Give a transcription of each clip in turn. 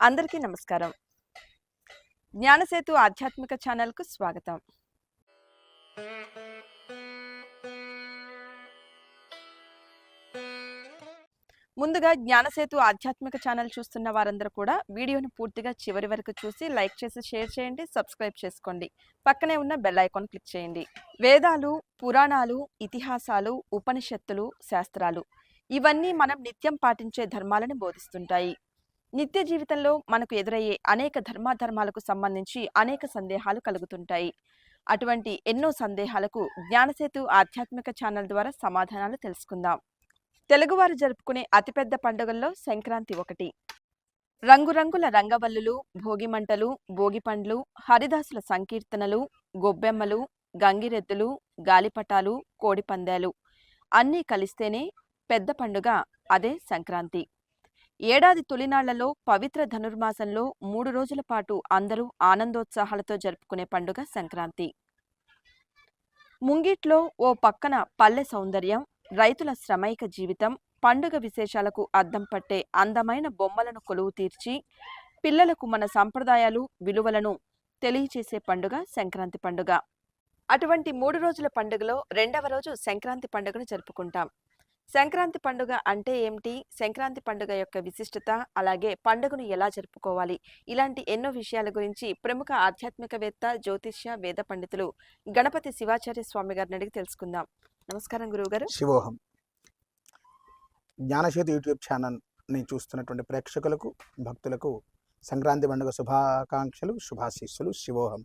అందరికీ నమస్కారం. జ్ఞానసేతు ఆధ్యాత్మిక ఛానల్కు స్వాగతం. ముందుగా జ్ఞానసేతు ఆధ్యాత్మిక ఛానల్ చూస్తున్న వారందరూ కూడా వీడియోని పూర్తిగా చివరి వరకు చూసి లైక్ చేసి షేర్ చేయండి సబ్స్క్రైబ్ చేసుకోండి. పక్కనే ఉన్న బెల్ ఐకాన్ క్లిక్ చేయండి. వేదాలు పురాణాలు ఇతిహాసాలు ఉపనిషత్తులు శాస్త్రాలు ఇవన్నీ మనం నిత్యం పాటించే ధర్మాలను బోధిస్తుంటాయి. నిత్య జీవితంలో మనకు ఎదురయ్యే అనేక ధర్మాధర్మాలకు సంబంధించి అనేక సందేహాలు కలుగుతుంటాయి. అటువంటి ఎన్నో సందేహాలకు జ్ఞానసేతు ఆధ్యాత్మిక ఛానల్ ద్వారా సమాధానాలు తెలుసుకుందాం. తెలుగువారు జరుపుకునే అతిపెద్ద పండుగల్లో సంక్రాంతి ఒకటి. రంగురంగుల రంగవల్లులు భోగిమంటలు భోగిపండ్లు హరిదాసుల సంకీర్తనలు గొబ్బెమ్మలు గంగిరెద్దులు గాలిపటాలు కోడిపందాలు అన్నీ కలిస్తేనే పెద్ద పండుగ అదే సంక్రాంతి. ఏడాది తొలినాళ్ళలో పవిత్ర ధనుర్మాసంలో మూడు రోజుల పాటు అందరూ ఆనందోత్సాహాలతో జరుపుకునే పండుగ సంక్రాంతి. ముంగిట్లో ఓ పక్కన పల్లె సౌందర్యం రైతుల శ్రమైక జీవితం పండుగ విశేషాలకు అద్దం పట్టే అందమైన బొమ్మలను కొలువు తీర్చి పిల్లలకు మన సంప్రదాయాలు విలువలను తెలియచేసే పండుగ సంక్రాంతి పండుగ. అటువంటి మూడు రోజుల పండుగలో రెండవ రోజు సంక్రాంతి పండుగను జరుపుకుంటాం. సంక్రాంతి పండుగ అంటే ఏమిటి? సంక్రాంతి పండుగ యొక్క విశిష్టత అలాగే పండుగను ఎలా జరుపుకోవాలి? ఇలాంటి ఎన్నో విషయాల గురించి ప్రముఖ ఆధ్యాత్మికవేత్త జ్యోతిష్య వేద పండితులు గణపతి శివాచార్య స్వామి గారిని అడిగి తెలుసుకుందాం. నమస్కారం గురువుగారు. శివోహం. జ్ఞానశేతు యూట్యూబ్ ఛానల్ని చూస్తున్నటువంటి ప్రేక్షకులకు భక్తులకు సంక్రాంతి పండుగ శుభాకాంక్షలు శుభాశీస్సులు శివోహం.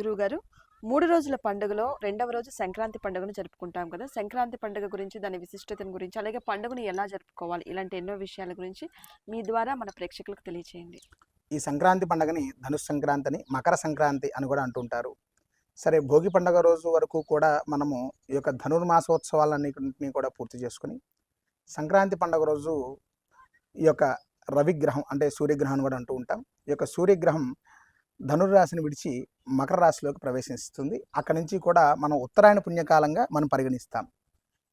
గురువుగారు. మూడు రోజుల పండుగలో రెండవ రోజు సంక్రాంతి పండుగను జరుపుకుంటాం కదా! సంక్రాంతి పండుగ గురించి దాని విశిష్టతను గురించి అలాగే పండుగను ఎలా జరుపుకోవాలి? ఇలాంటి ఎన్నో విషయాల గురించి మీ ద్వారా మన ప్రేక్షకులకు తెలియచేయండి. ఈ సంక్రాంతి పండుగని ధనుష్ సంక్రాంతిని మకర సంక్రాంతి అని కూడా అంటుంటారు. సరే భోగి పండుగ రోజు వరకు కూడా మనము ఈ యొక్క ధనుర్మాసోత్సవాలన్నింటినీ కూడా పూర్తి చేసుకుని సంక్రాంతి పండుగ రోజు ఈ యొక్క రవిగ్రహం అంటే సూర్యగ్రహం కూడా అంటూ ఉంటాం. ఈ యొక్క సూర్యగ్రహం ధనుర్రాశిని విడిచి మకర రాశిలోకి ప్రవేశిస్తుంది. అక్కడి నుంచి కూడా మనం ఉత్తరాయణ పుణ్యకాలంగా మనం పరిగణిస్తాం.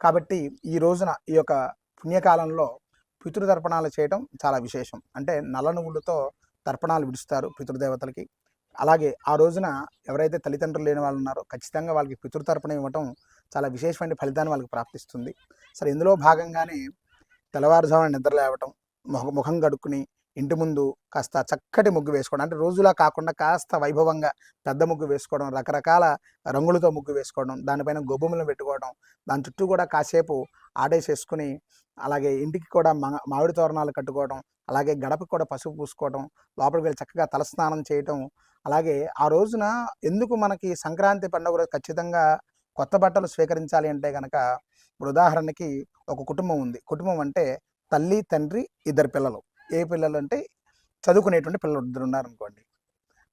కాబట్టి ఈ రోజున ఈ యొక్క పుణ్యకాలంలో పితృతర్పణాలు చేయడం చాలా విశేషం. అంటే నల్ల నువ్వులతో తర్పణాలు విడుస్తారు పితృదేవతలకి. అలాగే ఆ రోజున ఎవరైతే తల్లిదండ్రులు లేని వాళ్ళు ఉన్నారో ఖచ్చితంగా వాళ్ళకి పితృతర్పణ ఇవ్వటం చాలా విశేషమైన ఫలితాన్ని వాళ్ళకి ప్రాప్తిస్తుంది. సరే ఇందులో భాగంగానే తెల్లవారుజామున నిద్ర లేవటం ముఖ ముఖం కడుక్కుని ఇంటి ముందు కాస్త చక్కటి ముగ్గు వేసుకోవడం. అంటే రోజులా కాకుండా కాస్త వైభవంగా పెద్ద ముగ్గు వేసుకోవడం రకరకాల రంగులతో ముగ్గు వేసుకోవడం దానిపైన గొబ్బములను పెట్టుకోవడం దాని చుట్టూ కూడా కాసేపు ఆడేసేసుకుని అలాగే ఇంటికి కూడా మా- మామిడి తోరణాలు కట్టుకోవడం అలాగే గడపకి కూడా పసుపు పూసుకోవడం లోపలికి వెళ్ళి చక్కగా తలస్నానం చేయటం. అలాగే ఆ రోజున ఎందుకు మనకి సంక్రాంతి పండుగ రోజు ఖచ్చితంగా కొత్త బట్టలు స్వీకరించాలి అంటే కనుక ఇప్పుడు ఉదాహరణకి ఒక కుటుంబం ఉంది. కుటుంబం అంటే తల్లి తండ్రి ఇద్దరు పిల్లలు. ఏ పిల్లలు అంటే చదువుకునేటువంటి పిల్లలు ఇద్దరు ఉన్నారనుకోండి.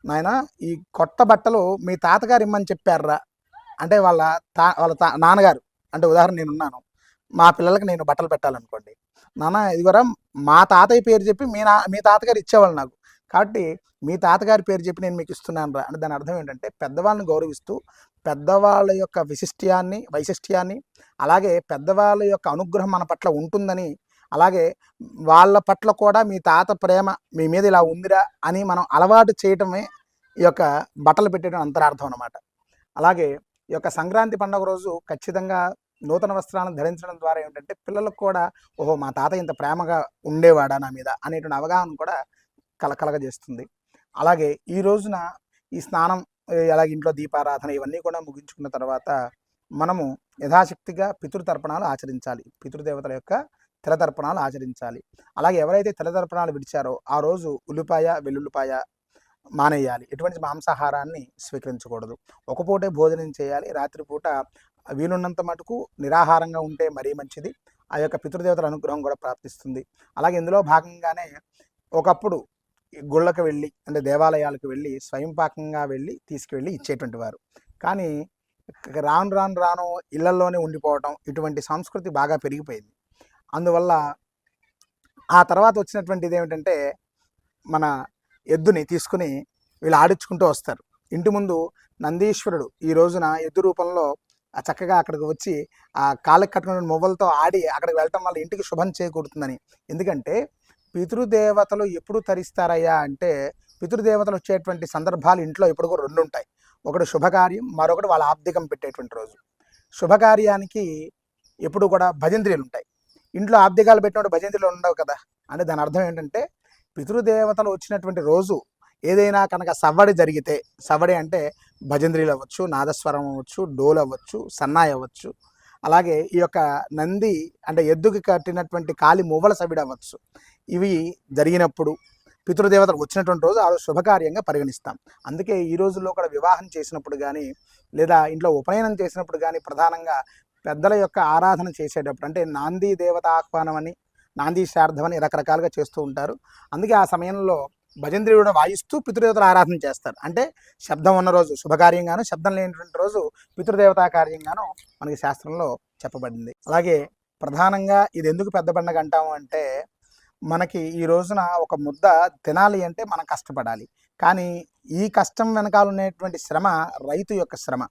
నాయన ఈ కొత్త బట్టలు మీ తాతగారు ఇమ్మని చెప్పారా? అంటే వాళ్ళ తా వాళ్ళ తా నాన్నగారు అంటే ఉదాహరణ నేను ఉన్నాను మా పిల్లలకి నేను బట్టలు పెట్టాలనుకోండి. నాన్న ఇదిగోరా మా తాతయ్య పేరు చెప్పి మీ నా మీ తాతగారు ఇచ్చేవాళ్ళు నాకు. కాబట్టి మీ తాతగారి పేరు చెప్పి నేను మీకు ఇస్తున్నాను రా అంటే దాని అర్థం ఏంటంటే పెద్దవాళ్ళని గౌరవిస్తూ పెద్దవాళ్ళ యొక్క విశిష్ట్యాన్ని వైశిష్ట్యాన్ని అలాగే పెద్దవాళ్ళ యొక్క అనుగ్రహం మన పట్ల ఉంటుందని అలాగే వాళ్ళ పట్ల కూడా మీ తాత ప్రేమ మీ మీద ఇలా ఉందిరా అని మనం అలవాటు చేయటమే ఈ యొక్క బట్టలు పెట్టడం అంతరార్థం అన్నమాట. అలాగే ఈ యొక్క సంక్రాంతి పండుగ రోజు ఖచ్చితంగా నూతన వస్త్రాలను ధరించడం ద్వారా ఏంటంటే పిల్లలకు కూడా ఓహో మా తాత ఇంత ప్రేమగా ఉండేవాడా నా మీద అనేటువంటి అవగాహన కూడా కలకలగజేస్తుంది అలాగే ఈ రోజున ఈ స్నానం అలాగే ఇంట్లో దీపారాధన ఇవన్నీ కూడా ముగించుకున్న తర్వాత మనము యథాశక్తిగా పితృతర్పణాలు ఆచరించాలి. పితృదేవతల యొక్క తెలతర్పణాలు ఆచరించాలి. అలాగే ఎవరైతే తెలతర్పణాలు విడిచారో ఆ రోజు ఉల్లిపాయ వెల్లుల్లిపాయ మానేయాలి. ఎటువంటి మాంసాహారాన్ని స్వీకరించకూడదు. ఒక పూటే భోజనం చేయాలి. రాత్రిపూట వీలున్నంత మటుకు నిరాహారంగా ఉంటే మరీ మంచిది. ఆ యొక్క పితృదేవతల అనుగ్రహం కూడా ప్రాప్తిస్తుంది. అలాగే ఇందులో భాగంగానే ఒకప్పుడు గుళ్ళకు వెళ్ళి అంటే దేవాలయాలకు వెళ్ళి స్వయంపాకంగా వెళ్ళి తీసుకువెళ్ళి ఇచ్చేటువంటి వారు. కానీ రాను రాను రాను ఇళ్ళలోనే ఉండిపోవటం ఇటువంటి సంస్కృతి బాగా పెరిగిపోయింది. అందువల్ల ఆ తర్వాత వచ్చినటువంటిది ఏమిటంటే మన ఎద్దుని తీసుకుని వీళ్ళు ఆడించుకుంటూ వస్తారు. ఇంటి ముందు నందీశ్వరుడు ఈ రోజున ఎద్దు రూపంలో చక్కగా అక్కడికి వచ్చి ఆ కాళ్ళకి కట్టుకున్న మొవ్వలతో ఆడి అక్కడికి వెళ్ళటం వల్ల ఇంటికి శుభం చేకూరుతుందని. ఎందుకంటే పితృదేవతలు ఎప్పుడు తరిస్తారయ్యా అంటే పితృదేవతలు వచ్చేటువంటి సందర్భాలు ఇంట్లో ఎప్పుడు కూడా రెండు ఉంటాయి. ఒకటి శుభకార్యం మరొకటి వాళ్ళ ఆబ్దికం పెట్టేటువంటి రోజు. శుభకార్యానికి ఎప్పుడు కూడా భజంత్రీలు ఉంటాయి ఇంట్లో ఆబ్దికాలు పెట్టినప్పుడు భజంతిలో ఉండవు కదా? అంటే దాని అర్థం ఏంటంటే పితృదేవతలు వచ్చినటువంటి రోజు ఏదైనా కనుక సవ్వడి జరిగితే సవ్వడి అంటే భజంద్రీలు అవ్వచ్చు నాదస్వరం అవ్వచ్చు డోలు అవ్వచ్చు సన్నాయి అవ్వచ్చు అలాగే ఈ యొక్క నంది అంటే ఎద్దుకి కట్టినటువంటి కాలి మువ్వల సవిడి అవ్వచ్చు. ఇవి జరిగినప్పుడు పితృదేవతలు వచ్చినటువంటి రోజు ఆ శుభకార్యంగా పరిగణిస్తాం. అందుకే ఈ రోజుల్లో కూడా వివాహం చేసినప్పుడు కానీ లేదా ఇంట్లో ఉపనయనం చేసినప్పుడు కానీ ప్రధానంగా పెద్దల యొక్క ఆరాధన చేసేటప్పుడు అంటే నాంది దేవత ఆహ్వానం అని నాంది శార్థం అని రకరకాలుగా చేస్తూ ఉంటారు. అందుకే ఆ సమయంలో భజంత్రి వాయిస్తూ పితృదేవతల ఆరాధన చేస్తారు. అంటే శబ్దం ఉన్న రోజు శుభకార్యంగాను శబ్దం లేనటువంటి రోజు పితృదేవతా కార్యంగాను మనకి శాస్త్రంలో చెప్పబడింది. అలాగే ప్రధానంగా ఇది ఎందుకు పెద్ద పండగ అంటాము అంటే మనకి ఈ రోజున ఒక ముద్ద తినాలి అంటే మనం కష్టపడాలి. కానీ ఈ కష్టం వెనకాల ఉండేటువంటి శ్రమ రైతు యొక్క శ్రమ.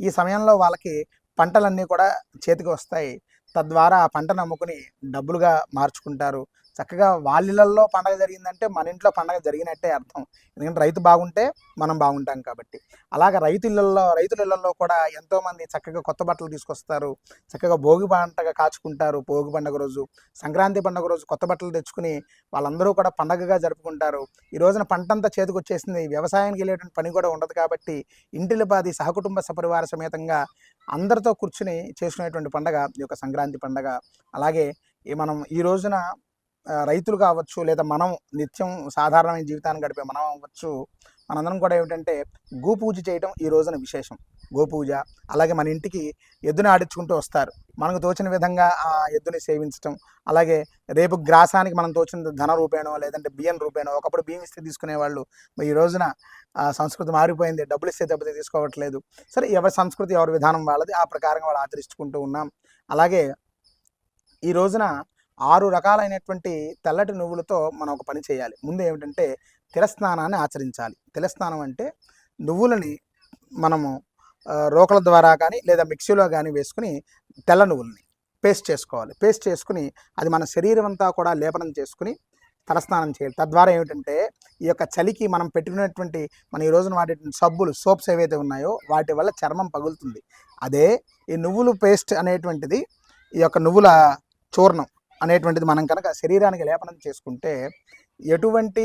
ఈ సమయంలో వాళ్ళకి పంటలన్నీ కూడా చేతికి వస్తాయి. తద్వారా ఆ పంటను అమ్ముకుని డబ్బులుగా మార్చుకుంటారు. చక్కగా వాళ్ళిళ్ళల్లో పండగ జరిగిందంటే మన ఇంట్లో పండగ జరిగినట్టే అర్థం. ఎందుకంటే రైతు బాగుంటే మనం బాగుంటాం కాబట్టి. అలాగ రైతు ఇళ్ళల్లో రైతుల ఇళ్ళల్లో కూడా ఎంతోమంది చక్కగా కొత్త బట్టలు తీసుకొస్తారు. చక్కగా భోగి పంటగా కాచుకుంటారు. భోగి పండగ రోజు సంక్రాంతి పండగ రోజు కొత్త బట్టలు తెచ్చుకుని వాళ్ళందరూ కూడా పండగగా జరుపుకుంటారు. ఈ రోజున పంటంతా చేతికొచ్చేసింది. చేతికి వచ్చేసింది వ్యవసాయానికి వెళ్ళేటువంటి పని కూడా ఉండదు కాబట్టి ఇంటిల పాది సహకుటుంబ సపరివార సమేతంగా అందరితో కూర్చుని చేసుకునేటువంటి పండగ ఈ యొక్క సంక్రాంతి పండగ. అలాగే మనం ఈ రోజున రైతులు కావచ్చు లేదా మనం నిత్యం సాధారణమైన జీవితాన్ని గడిపే మనం అవ్వచ్చు మనందరం కూడా ఏమిటంటే గోపూజ చేయడం ఈ రోజున విశేషం. గోపూజ అలాగే మన ఇంటికి ఎద్దుని ఆడించుకుంటూ వస్తారు. మనకు తోచిన విధంగా ఆ ఎద్దుని సేవించడం అలాగే రేపు గ్రాసానికి మనం తోచిన ధన రూపేణో లేదంటే బియ్యం రూపేణో ఒకప్పుడు బియ్యం ఇస్తే తీసుకునేవాళ్ళు. ఈ రోజున సంస్కృతి మారిపోయింది డబ్బులు ఇస్తే దెబ్బతి తీసుకోవట్లేదు. సరే ఎవరి సంస్కృతి ఎవరి విధానం వాళ్ళది ఆ ప్రకారంగా వాళ్ళు ఆచరించుకుంటూ ఉన్నాం. అలాగే ఈ రోజున ఆరు రకాలైనటువంటి తెల్లటి నువ్వులతో మనం ఒక పని చేయాలి. ముందు ఏమిటంటే తిలస్నానాన్ని ఆచరించాలి. తిలస్నానం అంటే నువ్వులని మనము రోకల ద్వారా కానీ లేదా మిక్సీలో కానీ వేసుకుని తెల్ల నువ్వుల్ని పేస్ట్ చేసుకోవాలి. పేస్ట్ చేసుకుని అది మన శరీరం అంతా కూడా లేపనం చేసుకుని తలస్నానం చేయాలి. తద్వారా ఏమిటంటే ఈ యొక్క చలికి మనం పెట్టుకునేటువంటి మన ఈ రోజున వాడేటువంటి సబ్బులు సోప్స్ ఏవైతే ఉన్నాయో వాటి వల్ల చర్మం పగులుతుంది. అదే ఈ నువ్వులు పేస్ట్ అనేటువంటిది ఈ యొక్క నువ్వుల చూర్ణం. అనేటువంటిది మనం కనుక శరీరానికి లేపనం చేసుకుంటే ఎటువంటి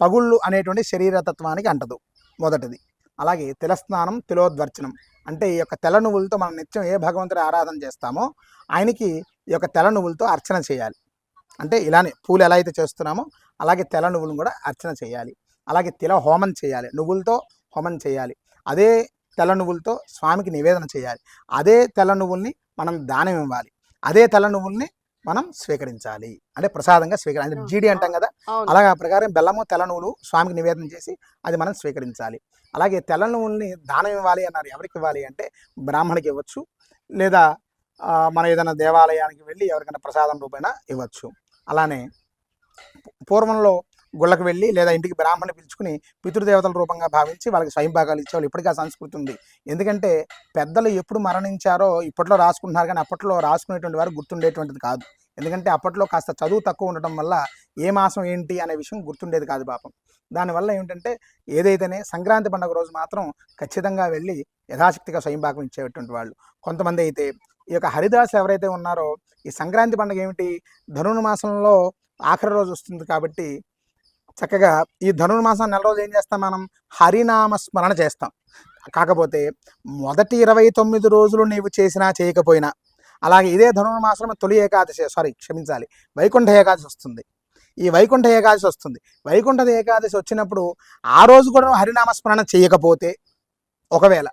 పగుళ్ళు అనేటువంటి శరీరతత్వానికి అంటదు మొదటిది. అలాగే తిలస్నానం తిలోద్వర్చనం అంటే ఈ యొక్క తెల నువ్వులతో మనం నిత్యం ఏ భగవంతుడి ఆరాధన చేస్తామో ఆయనకి ఈ యొక్క తెల నువ్వులతో అర్చన చేయాలి. అంటే ఇలానే పూలు ఎలా అయితే చేస్తున్నామో అలాగే తెల నువ్వులను కూడా అర్చన చేయాలి. అలాగే తిల హోమం చేయాలి. నువ్వులతో హోమం చేయాలి. అదే తెల్ల నువ్వులతో స్వామికి నివేదన చేయాలి. అదే తెల్ల నువ్వుల్ని మనం దానం ఇవ్వాలి. అదే తెల్ల నువ్వుల్ని మనం స్వీకరించాలి. అంటే ప్రసాదంగా స్వీకరి అంటే జీడి అంటాం కదా? అలాగే ఆ ప్రకారం బెల్లము తెల్ల నువ్వులు స్వామికి నివేదన చేసి అది మనం స్వీకరించాలి. అలాగే తెల్ల నువ్వుల్ని దానం ఇవ్వాలి అన్నారు. ఎవరికి ఇవ్వాలి అంటే బ్రాహ్మణికి ఇవ్వచ్చు. లేదా మన ఏదైనా దేవాలయానికి వెళ్ళి ఎవరికైనా ప్రసాదం రూపేణ ఇవ్వచ్చు. అలానే పూర్వంలో గుళ్ళకి వెళ్ళి లేదా ఇంటికి బ్రాహ్మణి పిలుచుకుని పితృదేవతల రూపంగా భావించి వాళ్ళకి స్వయంభాగాలు ఇచ్చేవాళ్ళు ఇప్పటికీ ఆ సంస్కృతి ఉంది. ఎందుకంటే పెద్దలు ఎప్పుడు మరణించారో ఇప్పట్లో రాసుకుంటున్నారు కానీ అప్పట్లో రాసుకునేటువంటి వారు గుర్తుండేటువంటిది కాదు. ఎందుకంటే అప్పట్లో కాస్త చదువు తక్కువ ఉండటం వల్ల ఏ మాసం ఏంటి అనే విషయం గుర్తుండేది కాదు పాపం. దానివల్ల ఏమిటంటే ఏదైతేనే సంక్రాంతి పండుగ రోజు మాత్రం ఖచ్చితంగా వెళ్ళి యథాశక్తిగా స్వయంభాగం ఇచ్చేటువంటి వాళ్ళు. కొంతమంది అయితే ఈ యొక్క హరిదాస్ ఎవరైతే ఉన్నారో ఈ సంక్రాంతి పండుగ ఏమిటి? ధనుర్మాసంలో ఆఖరి రోజు వస్తుంది కాబట్టి చక్కగా ఈ ధనుర్మాసం నెల రోజు ఏం చేస్తాం మనం? హరినామ స్మరణ చేస్తాం. కాకపోతే మొదటి ఇరవై తొమ్మిది రోజులు నీవు చేసినా చేయకపోయినా అలాగే ఇదే ధనుర్మాసం తొలి ఏకాదశి సారీ క్షమించాలి వైకుంఠ ఏకాదశి వస్తుంది. ఈ వైకుంఠ ఏకాదశి వస్తుంది. వైకుంఠ ఏకాదశి వచ్చినప్పుడు ఆ రోజు కూడా హరినామస్మరణ హరినామ స్మరణ చేయకపోతే ఒకవేళ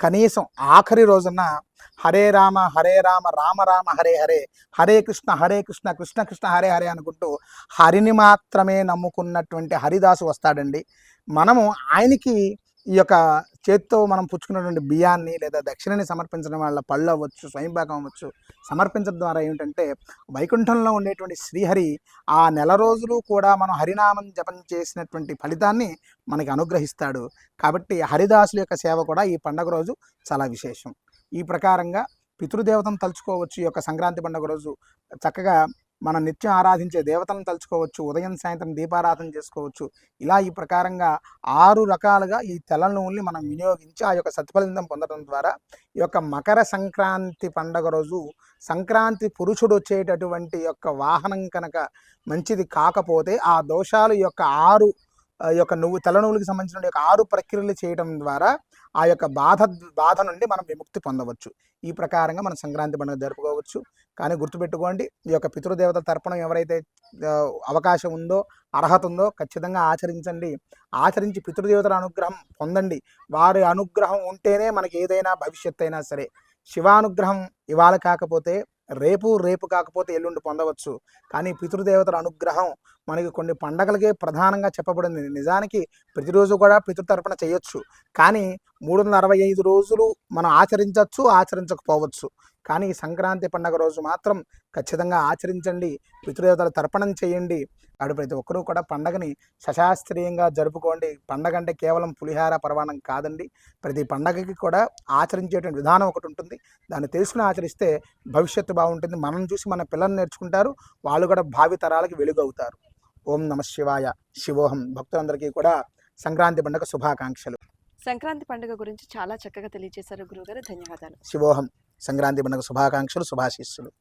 కనీసం ఆఖరి రోజున హరే రామ హరే రామ రామ రామ హరే హరే హరే కృష్ణ హరే కృష్ణ కృష్ణ కృష్ణ హరే హరే అనుకుంటూ హరిని మాత్రమే నమ్ముకున్నటువంటి హరిదాసు వస్తాడండి. మనము ఆయనకి ఈ యొక్క చేత్తో మనం పుచ్చుకున్నటువంటి బియ్యాన్ని లేదా దక్షిణని సమర్పించడం వల్ల పళ్ళు అవ్వచ్చు స్వయంపాకం అవ్వచ్చు. సమర్పించడం ద్వారా ఏమిటంటే వైకుంఠంలో ఉండేటువంటి శ్రీహరి ఆ నెల రోజులు కూడా మనం హరినామం జపం చేసినటువంటి ఫలితాన్ని మనకి అనుగ్రహిస్తాడు. కాబట్టి హరిదాసుల యొక్క సేవ కూడా ఈ పండగ రోజు చాలా విశేషం. ఈ ప్రకారంగా పితృదేవతను తలుచుకోవచ్చు. ఈ యొక్క సంక్రాంతి పండుగ రోజు చక్కగా మనం నిత్యం ఆరాధించే దేవతలను తలుచుకోవచ్చు ఉదయం సాయంత్రం దీపారాధన చేసుకోవచ్చు. ఇలా ఈ ప్రకారంగా ఆరు రకాలుగా ఈ తెల్ల నూనెని మనం వినియోగించి ఆ యొక్క సత్ఫలితం పొందడం ద్వారా ఈ యొక్క మకర సంక్రాంతి పండగ రోజు సంక్రాంతి పురుషుడు వచ్చేటటువంటి యొక్క వాహనం కనుక మంచిది కాకపోతే ఆ దోషాలు యొక్క ఆరు యొక్క నువ్వు తెల్ల సంబంధించిన యొక్క ఆరు ప్రక్రియలు చేయడం ద్వారా ఆ యొక్క బాధ బాధ నుండి మనం విముక్తి పొందవచ్చు. ఈ ప్రకారంగా మనం సంక్రాంతి పండుగ జరుపుకోవచ్చు. కానీ గుర్తుపెట్టుకోండి ఈ యొక్క పితృదేవత తర్పణం ఎవరైతే అవకాశం ఉందో అర్హత ఉందో ఖచ్చితంగా ఆచరించండి. ఆచరించి పితృదేవతల అనుగ్రహం పొందండి. వారి అనుగ్రహం ఉంటేనే మనకి ఏదైనా భవిష్యత్తు అయినా సరే. శివానుగ్రహం ఇవాళ కాకపోతే రేపు రేపు కాకపోతే ఎల్లుండి పొందవచ్చు. కానీ పితృదేవతల అనుగ్రహం మనకి కొన్ని పండగలకే ప్రధానంగా చెప్పబడింది. నిజానికి ప్రతిరోజు కూడా పితృతర్పణ చేయొచ్చు. కానీ మూడు వందల అరవై ఐదు రోజులు మనం ఆచరించవచ్చు ఆచరించకపోవచ్చు. కానీ ఈ సంక్రాంతి పండగ రోజు మాత్రం ఖచ్చితంగా ఆచరించండి. పితృదేవతల తర్పణం చేయండి. అటు ప్రతి ఒక్కరూ కూడా పండగని సశాస్త్రీయంగా జరుపుకోండి. పండగ అంటే కేవలం పులిహార పర్వాణం కాదండి. ప్రతి పండగకి కూడా ఆచరించేటువంటి విధానం ఒకటి ఉంటుంది. దాన్ని తెలుసుకుని ఆచరిస్తే భవిష్యత్తు బాగుంటుంది. మనం చూసి మన పిల్లలు నేర్చుకుంటారు. వాళ్ళు కూడా భావితరాలకి వెలుగవుతారు. ఓం నమ శివాయ. శివోహం. భక్తులందరికీ కూడా సంక్రాంతి పండుగ శుభాకాంక్షలు. సంక్రాంతి పండుగ గురించి చాలా చక్కగా తెలియజేశారు గురుగారు ధన్యవాదాలు. శివోహం. సంక్రాంతి పండుగ శుభాకాంక్షలు శుభాశీస్సులు.